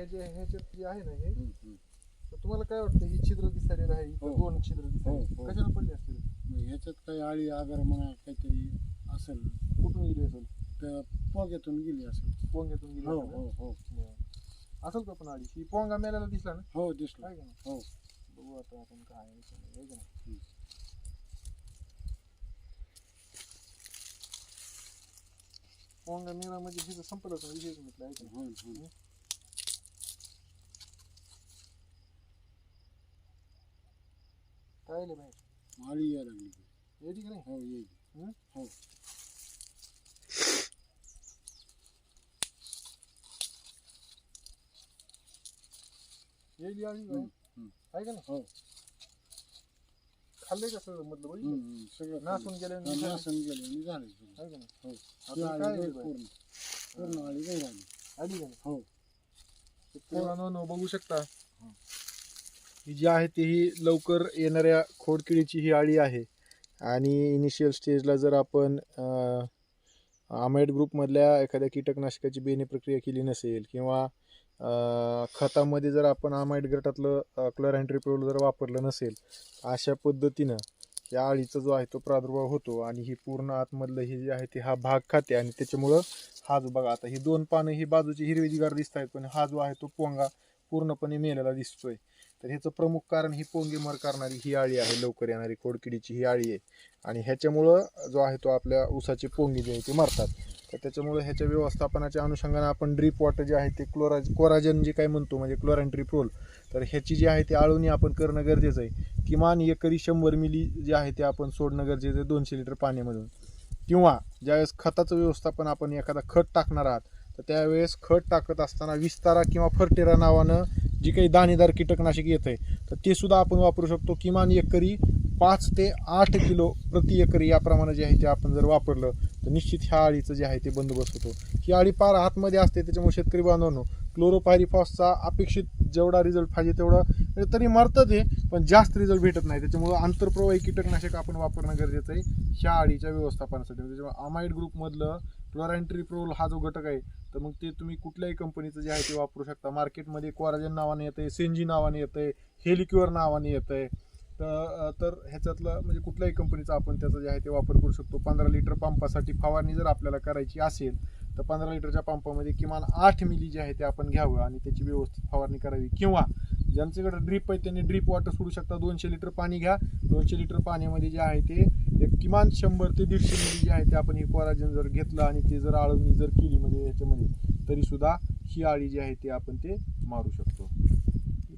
हे जे ह्याच्यात जे आहे ना हे. तर तुम्हाला काय वाटतं ही छिद्र दिसायला आहे इथं हो. दोन छिद्र दिसायला हो, हो. कशाला पडले असतील मग ह्याच्यात काही आळी आगार म्हणा काहीतरी असेल कुठून गेली असेल तर पोग्यातून गेली असेल पोंग्यातून गेली हो असेल हो हो? बरं. असेल का पण आडी ही पोंगा मेल्याला दिसला ना हो दिसलं काय का नाही? हो बघू आता आपण काय आहे है का नाही? हम्म. पोंगा मेला म्हणजे हिचं संपलंच ना विषयच म्हटलं आहे का नाही? हो हो काय आले बाहेर. आळी यायला लागली यायची का नाही? हो येईल. हं? हो. येईल हम्म. आहे का नाही? हो. खाल्ले का सगळं मधलं बघितलं हम्म. सगळं नासून गेले हा, नासून गेले आणि झाले सगळं. आहे का नाही? हो. ती काय बाहेर? पूर्ण. पूर्ण आळी आली. आली का नाही? हो. बघू शकता. ही जी आहे ती ही लवकर येणाऱ्या खोडकिडीची ही आळी आहे. आणि इनिशियल स्टेजला जर आपण आमाइड ग्रुपमधल्या एखाद्या कीटकनाशकाची बेने प्रक्रिया केली नसेल किंवा खतामध्ये जर आपण आमाइड गटातलं क्लोरँट्रिप्रोल जर वापरलं नसेल अशा पद्धतीनं या आळीचा जो आहे तो प्रादुर्भाव होतो आणि ही पूर्ण आतमधलं हे जे आहे ते हा भाग खाते आणि त्याच्यामुळं हा जो बघा आता ही दोन पानं ही बाजूची हिरवीगार दिसत आहेत पण हा जो आहे तो पोंगा पूर्णपणे मेलेला दिसतोय. तर ह्याचं प्रमुख कारण ही पोंगेमर करणारी ही आळी आहे लवकर येणारी खोडकिडीची ही आळी आहे. आणि ह्याच्यामुळं जो आहे तो आपल्या ऊसाचे पोंगे जे आहे ते मरतात. तर त्याच्यामुळं ह्याच्या व्यवस्थापनाच्या अनुषंगाने आपण ड्रीप वॉटर जे आहे ते क्लोराज कोराजन जे काय म्हणतो म्हणजे क्लोरॅन्ट्रिप्रोल तर ह्याची जी आहे ती आळवणी आपण करणं गरजेचं आहे. किमान एकरी शंभर मिली जे आहे ते आपण सोडणं गरजेचं आहे दोनशे लिटर पाण्यामधून. किंवा ज्यावेळेस खताचं व्यवस्थापन आपण एखादा खत टाकणार आहात तर त्यावेळेस खत टाकत असताना विस्तारा किंवा फर्टेरा नावानं जी काही दाणेदार कीटकनाशक येत आहे तर ते सुद्धा आपण वापरू शकतो. किमान एकरी पाच ते आठ किलो प्रति एकरी याप्रमाणे जे आहे ते आपण जर वापरलं तर निश्चित ह्या अळीचं जे आहे ते बंदोबस्त होतो. ही अळी पार आतमध्ये असते त्याच्यामुळे शेतकरी बांधवांनो क्लोरोपायरिफॉसचा अपेक्षित जेवढा रिझल्ट पाहिजे तेवढा म्हणजे तरी मरतं ते पण जास्त रिझल्ट भेटत नाही. त्याच्यामुळं आंतरप्रवाही कीटकनाशक आपण वापरणं गरजेचं आहे. ह्या अळीच्या व्यवस्थापनासाठी. त्याच्यामुळे अमाइड ग्रुपमधलं क्लोरॅन्ट्रिप्रोल हा जो घटक आहे तर मग ते तुम्ही कुठल्याही कंपनीचं जे आहे ते वापरू शकता. मार्केटमध्ये क्वाराजन नावाने येतं आहे सेंजी नावाने येतं आहे हेलिक्युअर नावाने येतं आहे तर तर ह्याच्यातलं म्हणजे कुठल्याही कंपनीचा आपण त्याचा जे आहे ते वापर करू शकतो. पंधरा लिटर पंपासाठी फवारणी जर आपल्याला करायची असेल तर पंधरा लिटरच्या पंपामध्ये किमान आठ मिली जे आहे ते आपण घ्यावं आणि त्याची व्यवस्थित फवारणी करावी. किंवा ज्यांच्याकडे ड्रीप आहे त्यांनी ड्रीप वॉटर सोडू शकता. दोनशे लिटर पाणी घ्या. दोनशे लिटर पाण्यामध्ये जे आहे ते एक किमान शंभर ते दीडशे मिली जे आहे ते आपण हे कोराजन जर घेतलं आणि ते जर आळवणी जर केली म्हणजे ह्याच्यामध्ये तरीसुद्धा ही आळी जी आहे ती आपण ते मारू शकतो.